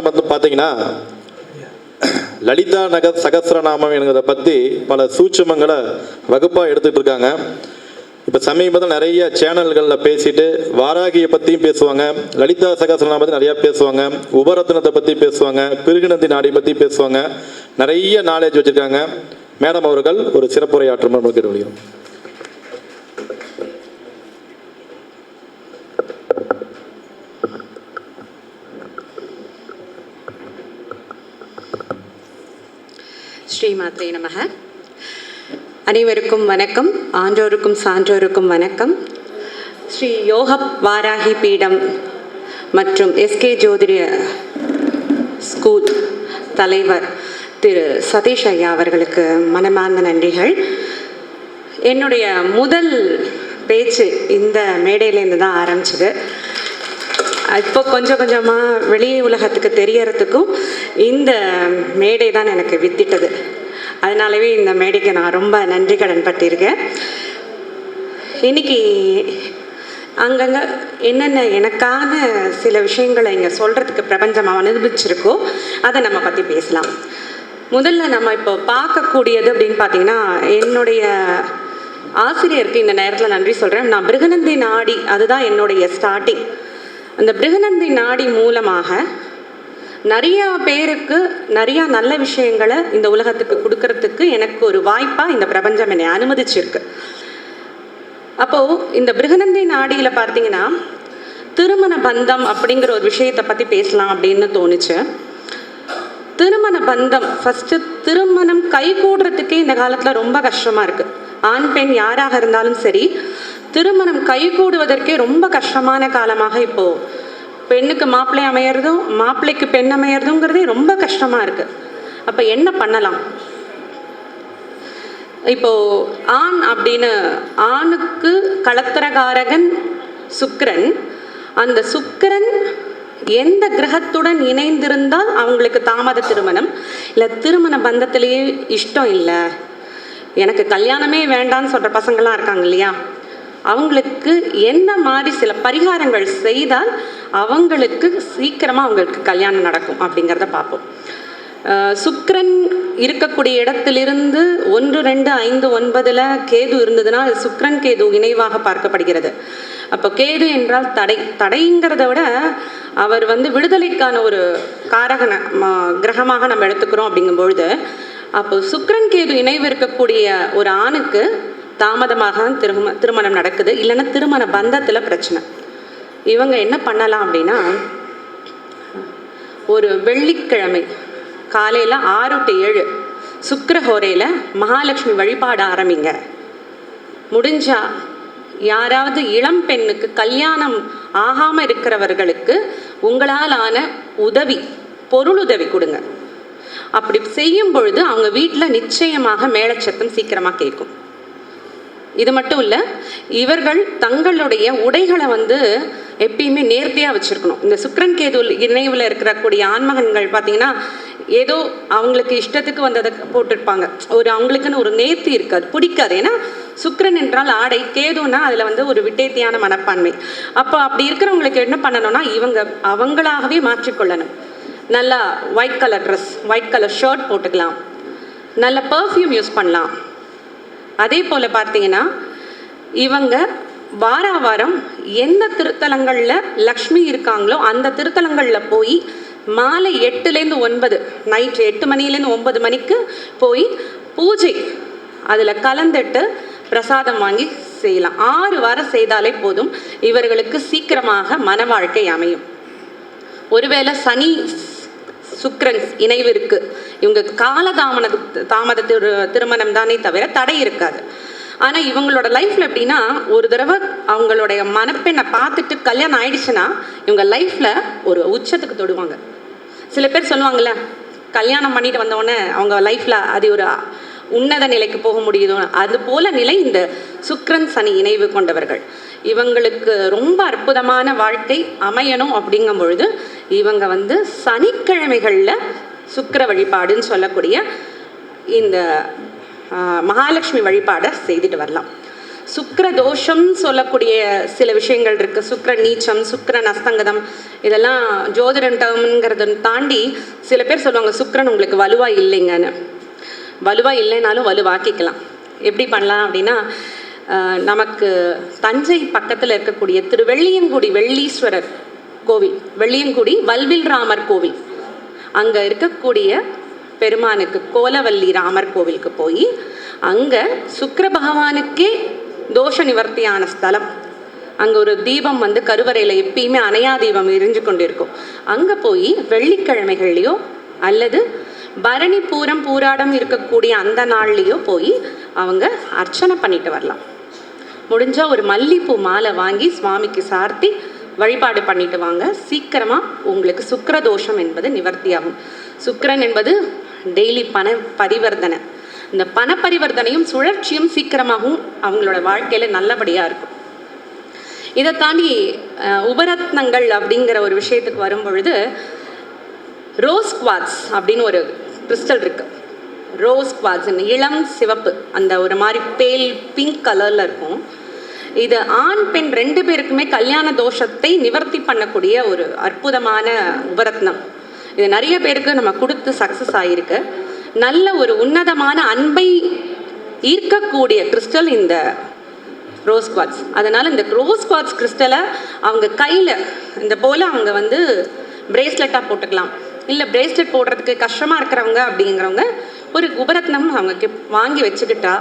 வந்து பார்த்தீங்கன்னா லலிதா நக சகசிரநாமம் என்கிறத பற்றி பல சூட்சமங்களை வகுப்பாக எடுத்துகிட்டு இருக்காங்க. இப்போ சமீபத்தில் நிறைய சேனல்களில் பேசிட்டு வாராகியை பற்றியும் பேசுவாங்க லலிதா சகசிரநாமத்தை நிறையா பேசுவாங்க உபரத்னத்தை பற்றி பேசுவாங்க பிருகுநந்தி நாடி பற்றி பேசுவாங்க நிறைய நாலேஜ் வச்சுருக்காங்க. மேடம் அவர்கள் ஒரு சிறப்புரையாற்றும் நமக்கு ஸ்ரீ மாத்ரே நமக. அனைவருக்கும் வணக்கம் ஆன்றோருக்கும் சான்றோருக்கும் வணக்கம். ஸ்ரீ யோக வாராகி பீடம் மற்றும் எஸ்கே ஜோதிட ஸ்கூல் தலைவர் திரு சதீஷ் ஐயா அவர்களுக்கு மனமார்ந்த நன்றிகள். என்னுடைய முதல் பேச்சு இந்த மேடையிலேருந்து தான் ஆரம்பிச்சது. இப்போ கொஞ்சம் கொஞ்சமாக வெளி உலகத்துக்கு தெரியறதுக்கும் இந்த மேடை தான் எனக்கு வித்திட்டது. அதனாலவே இந்த மேடைக்கு நான் ரொம்ப நன்றி கடன் பட்டிருக்கேன். இன்னைக்கு அங்கங்கே என்னென்ன எனக்கான சில விஷயங்களை இங்கே சொல்கிறதுக்கு பிரபஞ்சம் அனுபவிச்சிருக்கோ அதை நம்ம பற்றி பேசலாம். முதல்ல நம்ம இப்போ பார்க்கக்கூடியது அப்படின்னு பார்த்தீங்கன்னா என்னுடைய ஆசிரியருக்கு இந்த நேரத்தில் நன்றி சொல்கிறேன் நான் பிருகநந்தி நாடி அதுதான் என்னுடைய ஸ்டார்டிங் அந்த பிருகநந்தி நாடி மூலமாக நிறைய பேருக்கு நிறைய நல்ல விஷயங்களை இந்த உலகத்துக்கு கொடுக்கறதுக்கு எனக்கு ஒரு வாய்ப்பாக இந்த பிரபஞ்சம் என்னை அனுமதிச்சிருக்கு. அப்போது இந்த பிருகநந்தி நாடியில் பார்த்தீங்கன்னா திருமண பந்தம் அப்படிங்கிற ஒரு விஷயத்தை பற்றி பேசலாம் அப்படின்னு தோணுச்சு. திருமண பந்தம் ஃபஸ்ட்டு திருமணம் கை கூடுறதுக்கே இந்த காலத்தில் ரொம்ப கஷ்டமாக இருக்குது ஆண் பெண் யாராக இருந்தாலும் சரி திருமணம் கை கூடுவதற்கே ரொம்ப கஷ்டமான காலமாக இப்போது பெண்ணுக்கு மாப்பிள்ளை அமையறதும் மாப்பிள்ளைக்கு பெண் அமையறதுங்கிறதே ரொம்ப கஷ்டமாக இருக்குது அப்போ என்ன பண்ணலாம்? இப்போ ஆண் அப்படின்னு ஆணுக்கு களத்திரகாரகன் சுக்கரன். அந்த சுக்கரன் எந்த கிரகத்துடன் இணைந்திருந்தால் அவங்களுக்கு தாமத திருமணம்? இல்லை திருமண பந்தத்திலேயே இஷ்டம் இல்லை? எனக்கு கல்யாணமே வேண்டான்னு சொல்கிற பசங்களாம் இருக்காங்க இல்லையா? அவங்களுக்கு என்ன மாதிரி சில பரிகாரங்கள் செய்தால் அவங்களுக்கு சீக்கிரமாக அவங்களுக்கு கல்யாணம் நடக்கும் அப்படிங்கிறத பார்ப்போம். சுக்ரன் இருக்கக்கூடிய இடத்திலிருந்து ஒன்று ரெண்டு ஐந்து ஒன்பதில் கேது இருந்ததுன்னா அது சுக்ரன் கேது இணைவாக பார்க்கப்படுகிறது. அப்போ கேது என்றால் தடை தடைங்கிறத விட அவர் வந்து விடுதலைக்கான ஒரு காரகன கிரகமாக நம்ம எடுத்துக்கிறோம் அப்படிங்கும்பொழுது அப்போ சுக்ரன் கேது இணைவு இருக்கக்கூடிய ஒரு ஆணுக்கு தாமதமாக திரும திருமணம் நடக்குது. இல்லைன்னா திருமண பந்தத்தில் பிரச்சனை. இவங்க என்ன பண்ணலாம் அப்படின்னா ஒரு வெள்ளிக்கிழமை காலையில் ஆறு டு ஏழு சுக்கரஹோரையில் மகாலட்சுமி வழிபாட ஆரம்பிங்க. முடிஞ்சா யாராவது இளம் பெண்ணுக்கு கல்யாணம் ஆகாமல் இருக்கிறவர்களுக்கு உங்களால் ஆன உதவி பொருளுதவி கொடுங்க. அப்படி செய்யும் பொழுது அவங்க வீட்டில் நிச்சயமாக மேலச்சத்தம் சீக்கிரமாக கேட்கும். இது மட்டும் இல்லை இவர்கள் தங்களுடைய உடைகளை வந்து எப்பயுமே நேர்த்தியாக வச்சுருக்கணும். இந்த சுக்ரன் கேது இணைவில் இருக்கக்கூடிய ஆன்மகன்கள் பார்த்தீங்கன்னா ஏதோ அவங்களுக்கு இஷ்டத்துக்கு வந்ததை போட்டிருப்பாங்க. ஒரு அவங்களுக்குன்னு ஒரு நேர்த்தி இருக்காது பிடிக்காது. ஏன்னா சுக்ரன் என்றால் ஆடை கேதுன்னா அதில் வந்து ஒரு விட்டேத்தியான மனப்பான்மை. அப்போ அப்படி இருக்கிறவங்களுக்கு என்ன பண்ணணும்னா இவங்க அவங்களாகவே மாற்றிக்கொள்ளணும். நல்லா white colour dress white colour shirt போட்டுக்கலாம். நல்ல பர்ஃப்யூம் யூஸ் பண்ணலாம். அதே போல் பார்த்தீங்கன்னா இவங்க வார வாரம் எந்த திருத்தலங்களில் லக்ஷ்மி இருக்காங்களோ அந்த திருத்தலங்களில் போய் மாலை எட்டுலேருந்து ஒன்பது நைட் எட்டு மணிலேருந்து ஒன்பது மணிக்கு போய் பூஜை. அதில் கலந்துட்டு பிரசாதம் வாங்கி செய்யலாம். ஆறு வாரம் செய்தாலே போதும். இவர்களுக்கு சீக்கிரமாக மன வாழ்க்கை அமையும். ஒருவேளை சனி சுக்ரன்ஸ் இணைவு இருக்கு இவங்க காலதாமத தாமத திரு திருமணம் தானே தவிர தடை இருக்காது. ஆனால் இவங்களோட லைஃப்பில் எப்படின்னா ஒரு தடவை அவங்களுடைய மனப்பெண்ணை பார்த்துட்டு கல்யாணம் ஆயிடுச்சுன்னா இவங்க லைஃப்பில் ஒரு உச்சத்துக்கு தொடுவாங்க. சில பேர் சொல்லுவாங்கல்ல கல்யாணம் பண்ணிட்டு வந்தோடனே அவங்க லைஃப்பில் அது ஒரு உன்னத நிலைக்கு போக முடியுதோ அது போல நிலை இந்த சுக்ரன் சனி இணைவு கொண்டவர்கள். இவங்களுக்கு ரொம்ப அற்புதமான வாழ்க்கை அமையணும் அப்படிங்கும் பொழுது இவங்க வந்து சனிக்கிழமைகளில் சுக்கர வழிபாடுன்னு சொல்லக்கூடிய இந்த மகாலட்சுமி வழிபாடை செய்துட்டு வரலாம். சுக்கர தோஷம் சொல்லக்கூடிய சில விஷயங்கள் இருக்கு. சுக்கர நீச்சம் சுக்கரன் அஸ்தங்கதம் இதெல்லாம் ஜோதிடன் டேர்ம்ங்கிறத தாண்டி சில பேர் சொல்லுவாங்க சுக்கரன் உங்களுக்கு வலுவா இல்லைங்கன்னு. வலுவா இல்லைனாலும் வலுவாக்கிக்கலாம். எப்படி பண்ணலாம் அப்படின்னா நமக்கு தஞ்சை பக்கத்தில் இருக்கக்கூடிய திருவெள்ளியங்குடி வெள்ளீஸ்வரர் கோவில் வெள்ளியங்குடி வல்வில் ராமர் கோவில். அங்கே இருக்கக்கூடிய பெருமானுக்கு கோலவல்லி ராமர் கோவிலுக்கு போய் அங்கே சுக்கர பகவானுக்கே தோஷ நிவர்த்தியான ஸ்தலம். அங்கே ஒரு தீபம் வந்து கருவறையில் எப்பயுமே அணையா தீபம் எரிஞ்சு கொண்டிருக்கும். அங்கே போய் வெள்ளிக்கிழமைகள்லையோ அல்லது பரணி பூரம் பூராடம் இருக்கக்கூடிய அந்த நாள்லேயோ போய் அவங்க அர்ச்சனை பண்ணிட்டு வரலாம். முடிஞ்சால் ஒரு மல்லிப்பூ மாலை வாங்கி சுவாமிக்கு சார்த்தி வழிபாடு பண்ணிட்டு வாங்க. சீக்கிரமாக உங்களுக்கு சுக்கர தோஷம் என்பது நிவர்த்தியாகும். சுக்கரன் என்பது டெய்லி பண பரிவர்த்தனை. இந்த பண பரிவர்த்தனையும் சுழற்சியும் சீக்கிரமாகவும் அவங்களோட வாழ்க்கையில் நல்லபடியாக இருக்கும். இதை தாண்டி உபரத்னங்கள் அப்படிங்கிற ஒரு விஷயத்துக்கு வரும் பொழுது ரோஸ் குவாட்ஸ் அப்படின்னு ஒரு கிறிஸ்டல் இருக்குது ரோஸ் குவாட்ஸ் இளம் சிவப்பு அந்த ஒரு மாதிரி பேல் பிங்க் கலரில் இருக்கும். இது ஆண் பெண் ரெண்டு பேருக்குமே கல்யாண தோஷத்தை நிவர்த்தி பண்ணக்கூடிய ஒரு அற்புதமான உபரத்னம். இது நிறைய பேருக்கு நம்ம கொடுத்து சக்ஸஸ் ஆகியிருக்கு நல்ல ஒரு உன்னதமான அன்பை ஈர்க்கக்கூடிய கிறிஸ்டல் இந்த ரோஸ் குவாட்ஸ் அதனால் இந்த ரோஸ் குவாட்ஸ் கிறிஸ்டலை அவங்க கையில் இந்த போல் அவங்க வந்து பிரேஸ்லெட்டாக போட்டுக்கலாம். இல்லை பிரேஸ்லெட் போடுறதுக்கு கஷ்டமாக இருக்கிறவங்க அப்படிங்கிறவங்க ஒரு உபரத்னம் அவங்க கி- வாங்கி வச்சுக்கிட்டா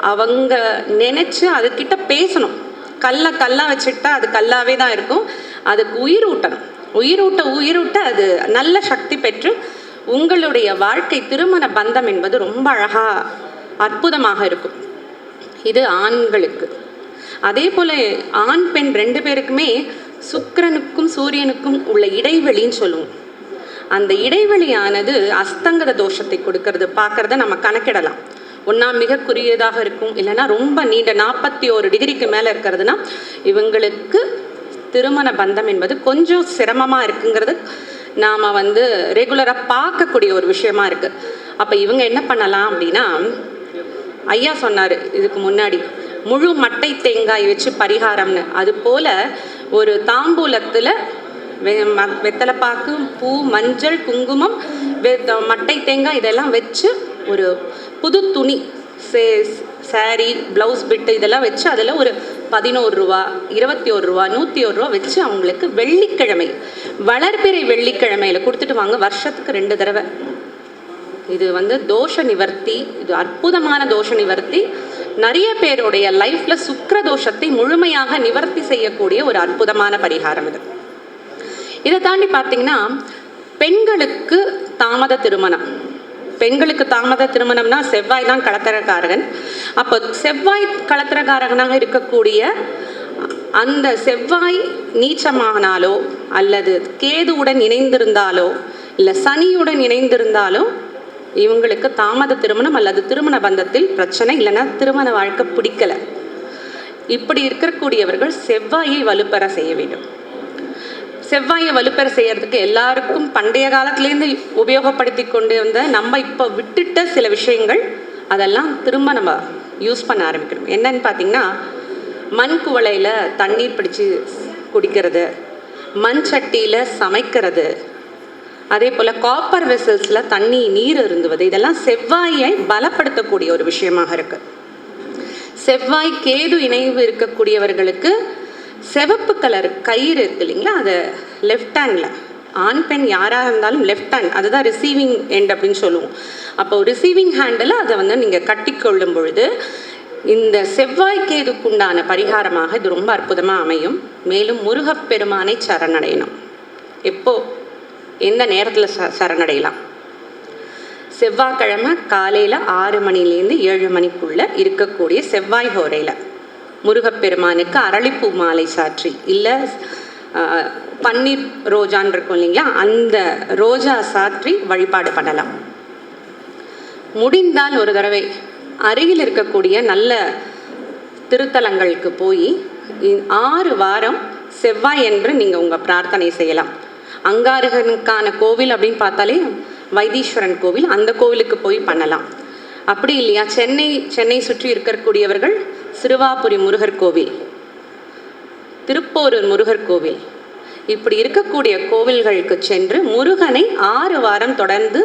அவங்க நினச்சி அதுக்கிட்ட பேசணும். கல்லை கல்லாக வச்சுக்கிட்டா அது கல்லாவே தான் இருக்கும். அதுக்கு உயிர் ஊட்டணும். உயிரூட்ட உயிரூட்ட அது நல்ல சக்தி பெற்று உங்களுடைய வாழ்க்கை திருமண பந்தம் என்பது ரொம்ப அழகாக அற்புதமாக இருக்கும். இது ஆண்களுக்கு. அதே போல ஆண் பெண் ரெண்டு பேருக்குமே சுக்கிரனுக்கும் சூரியனுக்கும் உள்ள இடைவெளின்னு சொல்லுவோம். அந்த இடைவெளியானது அஸ்தங்கத தோஷத்தை கொடுக்கறது. பார்க்கறத நம்ம கணக்கிடலாம். ஒன்றா மிக குறுகியதாக இருக்கும் இல்லைன்னா ரொம்ப நீண்ட நாற்பத்தி ஒரு டிகிரிக்கு மேலே இருக்கிறதுனா இவங்களுக்கு திருமண பந்தம் என்பது கொஞ்சம் சிரமமாக இருக்குங்கிறது நாம் வந்து ரெகுலராக பார்க்கக்கூடிய ஒரு விஷயமா இருக்குது அப்போ இவங்க என்ன பண்ணலாம் அப்படின்னா ஐயா சொன்னார் இதுக்கு முன்னாடி முழு மட்டை தேங்காய் வச்சு பரிகாரம்னு. அது போல ஒரு தாம்பூலத்தில் வெத்தலைப்பாக்கு பூ மஞ்சள் குங்குமம் மட்டை தேங்காய் இதெல்லாம் வச்சு ஒரு புது துணி சே சாரி ப்ளவுஸ் பிட்டு இதெல்லாம் வச்சு அதில் ஒரு பதினோரு ரூபா இருபத்தி ஒரு ரூபா நூற்றி ஒரு ரூபா வச்சு அவங்களுக்கு வெள்ளிக்கிழமை வளர்பிறை வெள்ளிக்கிழமையில் கொடுத்துட்டு வாங்க வருஷத்துக்கு ரெண்டு தடவை. இது வந்து தோஷ நிவர்த்தி இது அற்புதமான தோஷ நிவர்த்தி. நிறைய பேருடைய லைஃப்பில் சுக்கிர தோஷத்தை முழுமையாக நிவர்த்தி செய்யக்கூடிய ஒரு அற்புதமான பரிகாரம் இது. இதை தாண்டி பார்த்தீங்கன்னா பெண்களுக்கு தாமத திருமணம். பெண்களுக்கு தாமத திருமணம்னா செவ்வாய் தான் களத்திரக்காரகன் அப்போ செவ்வாய் களத்திரக்காரகனாக இருக்கக்கூடிய அந்த செவ்வாய் நீச்சமானாலோ அல்லது கேதுவுடன் இணைந்திருந்தாலோ இல்லை சனியுடன் இணைந்திருந்தாலோ இவங்களுக்கு தாமத திருமணம் அல்லது திருமண பந்தத்தில் பிரச்சனை இல்லைன்னா திருமண வாழ்க்கை பிடிக்கல. இப்படி இருக்கக்கூடியவர்கள் செவ்வாயை வலுப்பெற செய்ய வேண்டும். செவ்வாயை வலுப்பெற செய்யறதுக்கு எல்லாருக்கும் பண்டைய காலத்துலேருந்து உபயோகப்படுத்தி கொண்டு வந்த நம்ம இப்போ விட்டுட்ட சில விஷயங்கள் அதெல்லாம் திரும்ப நம்ம யூஸ் பண்ண ஆரம்பிக்கணும். என்னன்னு பார்த்தீங்கன்னா மண் குவளையில் தண்ணீர் பிடிச்சி குடிக்கிறது மண் சட்டியில் சமைக்கிறது அதே போல் காப்பர் வெசல்ஸில் தண்ணி நீர் இருந்துவது இதெல்லாம் செவ்வாயை பலப்படுத்தக்கூடிய ஒரு விஷயமாக இருக்குது செவ்வாய் கேது இணைவு இருக்கக்கூடியவர்களுக்கு சிவப்பு கலர் கயிறு இருக்கு இல்லைங்களா? அதை லெஃப்ட் ஹேண்டில் ஆண் பெண் யாராக இருந்தாலும் லெஃப்ட் ஹேண்ட் அதுதான் ரிசீவிங் எண்ட் அப்படின்னு சொல்லுவோம். அப்போ ரிசீவிங் ஹேண்டில் அதை வந்து நீங்கள் கட்டிக்கொள்ளும் பொழுது இந்த செவ்வாய்க்கேதுக்குண்டான பரிகாரமாக இது ரொம்ப அற்புதமாக அமையும். மேலும் முருகப்பெருமானை சரணடையணும். எப்போ? எந்த நேரத்தில் ச சரணடையலாம்? செவ்வாய்க்கிழமை காலையில் ஆறு மணிலேருந்து ஏழு மணிக்குள்ளே இருக்கக்கூடிய செவ்வாய் ஹோரையில். முருகப்பெருமானுக்கு அரளிப்பூ மாலை சாற்றி. இல்லை பன்னீர் ரோஜான் இருக்கும் இல்லைங்களா? அந்த ரோஜா சாற்றி வழிபாடு பண்ணலாம். முடிந்தால் ஒரு தடவை அருகில் இருக்கக்கூடிய நல்ல திருத்தலங்களுக்கு போய் ஆறு வாரம் செவ்வாய் என்று நீங்கள் உங்கள் பிரார்த்தனை செய்யலாம். அங்காரகனுக்கான கோவில் அப்படின்னு பார்த்தாலே வைத்தீஸ்வரன் கோவில் அந்த கோவிலுக்கு போய் பண்ணலாம். அப்படி இல்லையா? சென்னை சென்னை சுற்றி இருக்கக்கூடியவர்கள் சிறுவாபுரி முருகர் கோவில். திருப்போரூர் முருகர் கோவில். இப்படி இருக்கக்கூடிய கோவில்களுக்கு சென்று முருகனை ஆறு வாரம் தொடர்ந்து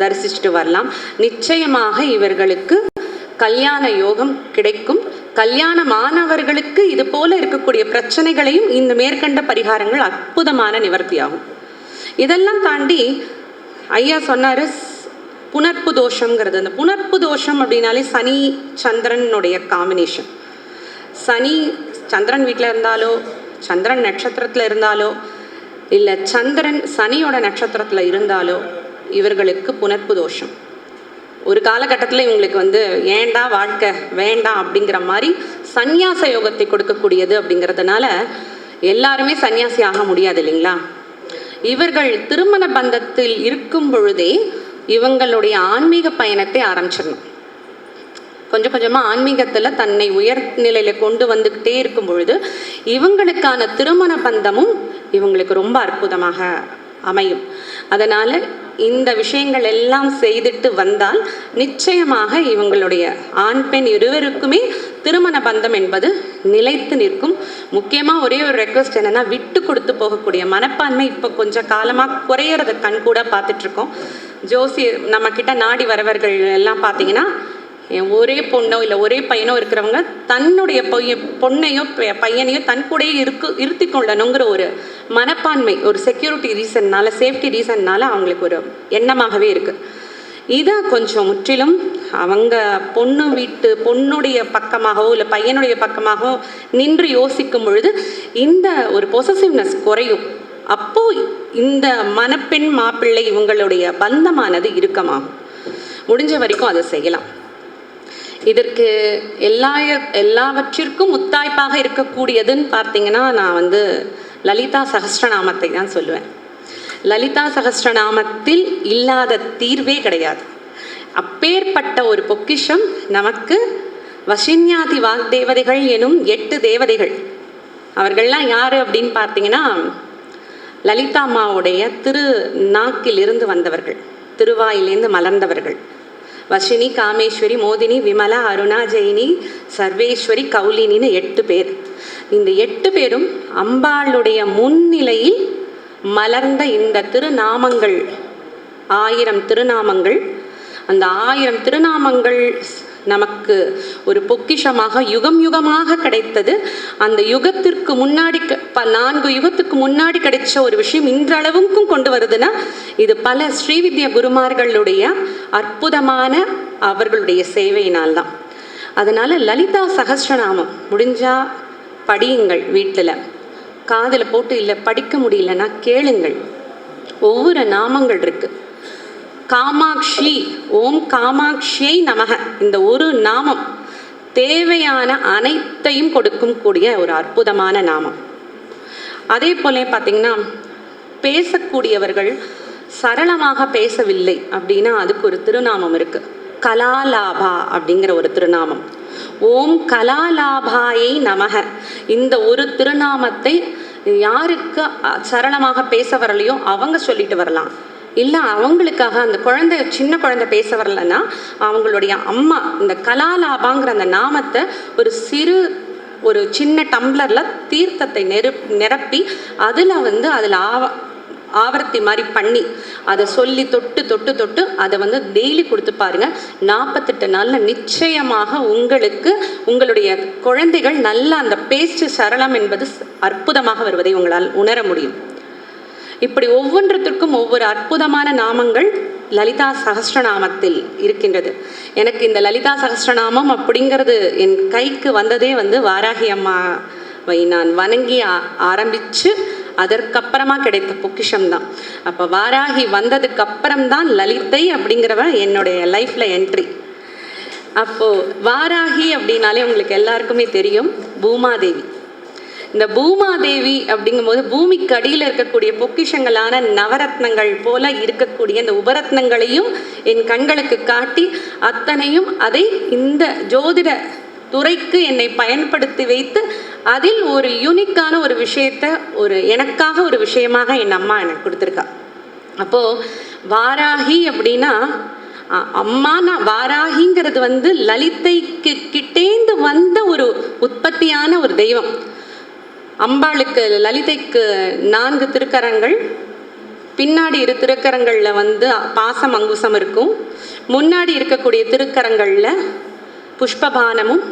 தரிசிச்சுட்டு வரலாம். நிச்சயமாக இவர்களுக்கு கல்யாண யோகம் கிடைக்கும். கல்யாணமானவர்களுக்கு இது போல இருக்கக்கூடிய பிரச்சனைகளையும் இந்த மேற்கண்ட பரிகாரங்கள் அற்புதமான நிவர்த்தியாகும். இதெல்லாம் தாண்டி ஐயா சொன்னாரு புனர்ப்பு தோஷங்கிறது அந்த புனர்ப்பு தோஷம் அப்படின்னாலே சனி சந்திரனுடைய காம்பினேஷன் சனி சந்திரன் வீட்டில் இருந்தாலோ சந்திரன் நட்சத்திரத்தில் இருந்தாலோ இல்லை சந்திரன் சனியோட நட்சத்திரத்தில் இருந்தாலோ இவர்களுக்கு புனர்ப்பு தோஷம். ஒரு காலகட்டத்தில் இவங்களுக்கு வந்து ஏண்டா வாழ்க்கை வேண்டாம் அப்படிங்கிற மாதிரி சந்நியாச யோகத்தை கொடுக்கக்கூடியது அப்படிங்கிறதுனால எல்லாருமே சன்னியாசி ஆக முடியாது இல்லைங்களா? இவர்கள் திருமண பந்தத்தில் இருக்கும் பொழுதே இவங்களுடைய ஆன்மீக பயணத்தை ஆரம்பிச்சிடணும். கொஞ்சம் கொஞ்சமாக ஆன்மீகத்தில் தன்னை உயர்நிலையில கொண்டு வந்துக்கிட்டே இருக்கும் பொழுது இவங்களுக்கான திருமண பந்தமும் இவங்களுக்கு ரொம்ப அற்புதமாக அமையும். அதனால் இந்த விஷயங்கள் எல்லாம் செய்துட்டு வந்தால் நிச்சயமாக இவங்களுடைய ஆண் பெண் இருவருக்குமே திருமண பந்தம் என்பது நிலைத்து நிற்கும். முக்கியமாக ஒரே ஒரு ரெக்வஸ்ட் என்னென்னா விட்டு கொடுத்து போகக்கூடிய மனப்பான்மை இப்போ கொஞ்சம் காலமாக குறையிறத கண் கூட பார்த்துட்ருக்கோம் ஜோசி நம்மக்கிட்ட நாடி வரவர்கள் எல்லாம் பார்த்தீங்கன்னா ஒரே பொண்ணோ இல்லை ஒரே பையனோ இருக்கிறவங்க தன்னுடைய பொய் பொண்ணையோ பையனையோ தன் கூடயே இருக்கு இருத்தி கொள்ளணுங்கிற ஒரு மனப்பான்மை ஒரு செக்யூரிட்டி ரீசன்னால சேஃப்டி ரீசன்னால அவங்களுக்கு ஒரு எண்ணமாகவே இருக்கு. இதை கொஞ்சம் முற்றிலும் அவங்க பொண்ணு வீட்டு பொண்ணுடைய பக்கமாகவோ இல்லை பையனுடைய பக்கமாகவோ நின்று யோசிக்கும் பொழுது இந்த ஒரு பொசசிவ்னஸ் குறையும். அப்போ இந்த மணப்பெண் மாப்பிள்ளை இவங்களுடைய பந்தமானது இறுக்கமாகும். முடிஞ்ச வரைக்கும் அதை செய்யலாம். இதற்கு எல்லா எல்லாவற்றிற்கும் முத்தாய்ப்பாக இருக்கக்கூடியதுன்னு பார்த்தீங்கன்னா நான் வந்து லலிதா சகஸ்ரநாமத்தை தான் சொல்லுவேன். லலிதா சகஸ்ரநாமத்தில் இல்லாத தீர்வே கிடையாது. அப்பேற்பட்ட ஒரு பொக்கிஷம் நமக்கு வசின்யாதி வாக்தேவதைகள் எனும் எட்டு தேவதைகள். அவர்கள்லாம் யார் அப்படின்னு பார்த்தீங்கன்னா லலிதா அம்மாவுடைய திரு நாக்கிலிருந்து வந்தவர்கள் திருவாயிலேருந்து மலர்ந்தவர்கள். வஷினி காமேஸ்வரி மோதினி விமலா அருணா ஜெயினி சர்வேஸ்வரி கௌலினின்னு எட்டு பேர். இந்த எட்டு பேரும் அம்பாளுடைய முன்னிலையில் மலர்ந்த இந்த திருநாமங்கள் ஆயிரம் திருநாமங்கள். அந்த ஆயிரம் திருநாமங்கள் நமக்கு ஒரு பொக்கிஷமாக யுகம் யுகமாக கிடைத்தது. அந்த யுகத்திற்கு முன்னாடி க- ப- நான்கு யுகத்துக்கு முன்னாடி கிடைச்ச ஒரு விஷயம் இன்றளவுக்கும் கொண்டு வருதுன்னா இது பல ஸ்ரீவித்யா குருமார்களுடைய அற்புதமான அவர்களுடைய சேவையினால் தான் அதனால லலிதா சகசிரநாமம் முடிஞ்சா படியுங்கள் வீட்டில். காதில் போட்டு இல்லை படிக்க முடியலன்னா கேளுங்கள். ஒவ்வொரு நாமங்கள் இருக்குது காமாட்சி ஓம் காமாட்சியை நமக. இந்த ஒரு நாமம் தேவையான அனைத்தையும் கொடுக்கும் கூடிய ஒரு அற்புதமான நாமம். அதே போல பார்த்தீங்கன்னா பேசக்கூடியவர்கள் சரளமாக பேசவில்லை அப்படின்னா அதுக்கு ஒரு திருநாமம் இருக்கு. கலாலாபா அப்படிங்கிற ஒரு திருநாமம். ஓம் கலாலாபாயை நமக. இந்த ஒரு திருநாமத்தை யாருக்கு சரளமாக பேச வரலையோ அவங்க சொல்லிட்டு வரலாம். இல்லை அவங்களுக்காக அந்த குழந்தை சின்ன குழந்தை பேச வரலன்னா அவங்களுடைய அம்மா இந்த கலாலாபாங்கிற அந்த நாமத்தை ஒரு சிறு ஒரு சின்ன டம்ளரில் தீர்த்தத்தை நெரு நிரப்பி அதில் வந்து அதில் ஆவ ஆவர்த்தி மாதிரி பண்ணி அதை சொல்லி தொட்டு தொட்டு தொட்டு அதை வந்து டெய்லி கொடுத்து பாருங்க. நாற்பத்தெட்டு நாளில் நிச்சயமாக உங்களுக்கு உங்களுடைய குழந்தைகள் நல்ல அந்த பேச்சு சரளம் என்பது அற்புதமாக வருவதை உங்களால் உணர முடியும். இப்படி ஒவ்வொன்றத்திற்கும் ஒவ்வொரு அற்புதமான நாமங்கள் லலிதா சகஸ்ரநாமத்தில் இருக்கின்றது. எனக்கு இந்த லலிதா சகஸ்ரநாமம் அப்படிங்கிறது என் கைக்கு வந்ததே வந்து வாராகி அம்மாவை நான் வணங்கி ஆரம்பித்து அதற்கப்புறமா கிடைத்த பொக்கிஷம் தான். அப்போ வாராகி வந்ததுக்கு அப்புறம்தான் லலிதை அப்படிங்கிறவ என்னுடைய லைஃப்பில் என்ட்ரி அப்போது வாராகி அப்படின்னாலே உங்களுக்கு எல்லாருக்குமே தெரியும் பூமாதேவி. இந்த பூமாதேவி அப்படிங்கும்போது பூமிக்கு அடியில் இருக்கக்கூடிய பொக்கிஷங்களான நவரத்னங்கள் போல இருக்கக்கூடிய இந்த உபரத்னங்களையும் என் கண்களுக்கு காட்டி அத்தனையும் அதை இந்த ஜோதிட துறைக்கு என்னை பயன்படுத்தி வைத்து அதில் ஒரு யூனிக்கான ஒரு விஷயத்த ஒரு எனக்காக ஒரு விஷயமாக என் அம்மா எனக்கு கொடுத்துருக்கா. அப்போது வாராகி அப்படின்னா அம்மானா வாராகிங்கிறது வந்து லலிதைக்கு கிட்டேந்து வந்த ஒரு உற்பத்தியான ஒரு தெய்வம். அம்பாளுக்கு லலிதைக்கு நான்கு திருக்கரங்கள். பின்னாடி இரு திருக்கரங்களில் வந்து பாசம் அங்குசம் இருக்கும். முன்னாடி இருக்கக்கூடிய திருக்கரங்களில் புஷ்பபானமும்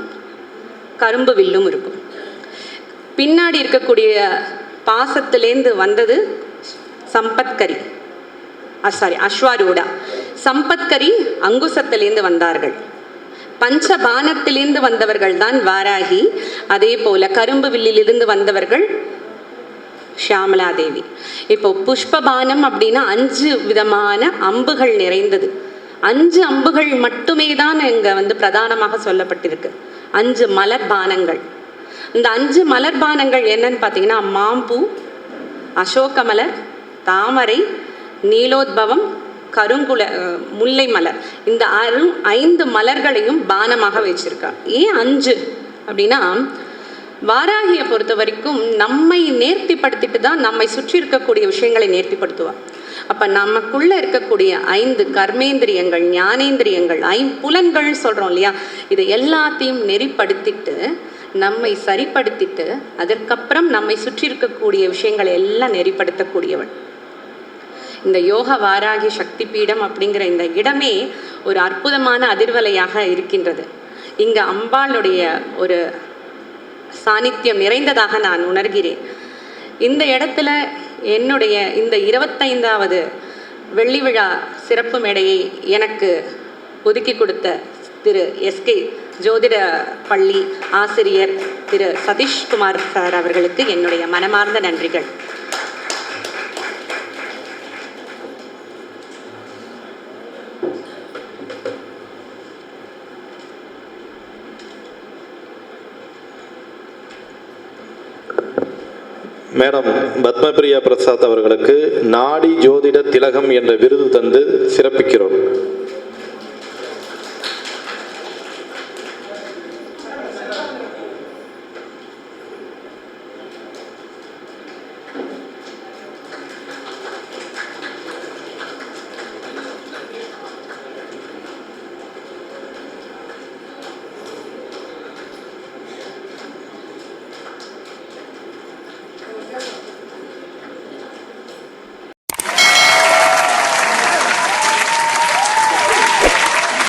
கரும்பு வில்லும் இருக்கும். பின்னாடி இருக்கக்கூடிய பாசத்திலேந்து வந்தது சம்பத்கரி. சாரி அஸ்வாரூடா. சம்பத்கரி அங்குசத்திலேந்து வந்தார்கள். பஞ்சபானத்திலேந்து வந்தவர்கள் தான் வாராகி. அதே போல கரும்பு வில்லிலிருந்து வந்தவர்கள் ஷியாமலா தேவி இப்போ புஷ்பபானம் அப்படின்னா அஞ்சு விதமான அம்புகள் நிறைந்தது. அஞ்சு அம்புகள் மட்டுமே தான் இங்க வந்து பிரதானமாக சொல்லப்பட்டிருக்கு. அஞ்சு மலர் பானங்கள் இந்த அஞ்சு மலர் பானங்கள் என்னன்னு பார்த்தீங்கன்னா மாம்பூ அசோக மலர் தாமரை நீலோத்பவம் கருங்குல முல்லை மலர் இந்த அரும் ஐந்து மலர்களையும் பானமாக வச்சிருக்கா ஏன் அஞ்சு? அப்படின்னா வாராகியை பொறுத்த வரைக்கும் நம்மை நேர்த்திப்படுத்திட்டு தான் நம்மை சுற்றி இருக்கக்கூடிய விஷயங்களை நேர்த்திப்படுத்துவார் அப்போ நமக்குள்ளே இருக்கக்கூடிய ஐந்து கர்மேந்திரியங்கள் ஞானேந்திரியங்கள் ஐம்புலன்கள் சொல்கிறோம் இல்லையா? இதை எல்லாத்தையும் நெறிப்படுத்திட்டு நம்மை சரிப்படுத்திட்டு அதற்கப்புறம் நம்மை சுற்றி இருக்கக்கூடிய விஷயங்களை எல்லாம் நெறிப்படுத்தக்கூடியவள் இந்த யோக வாராகி சக்தி பீடம் அப்படிங்கிற இந்த இடமே ஒரு அற்புதமான அதிர்வலையாக இருக்கின்றது. இங்க அம்பாளுடைய ஒரு சாநித்தியம் நிறைந்ததாக நான் உணர்கிறேன். இந்த இடத்துல என்னுடைய இந்த இருபத்தைந்தாவது வெள்ளி விழா சிறப்பு மேடையை எனக்கு ஒதுக்கி கொடுத்த திரு எஸ்கே ஜோதிட பள்ளி ஆசிரியர் திரு சதீஷ்குமார் சார் அவர்களுக்கு என்னுடைய மனமார்ந்த நன்றிகள். மேடம் பத்மபிரியா பிரசாத் அவர்களுக்கு நாடி ஜோதிட திலகம் என்ற விருது தந்து சிறப்பிக்கிறோம்.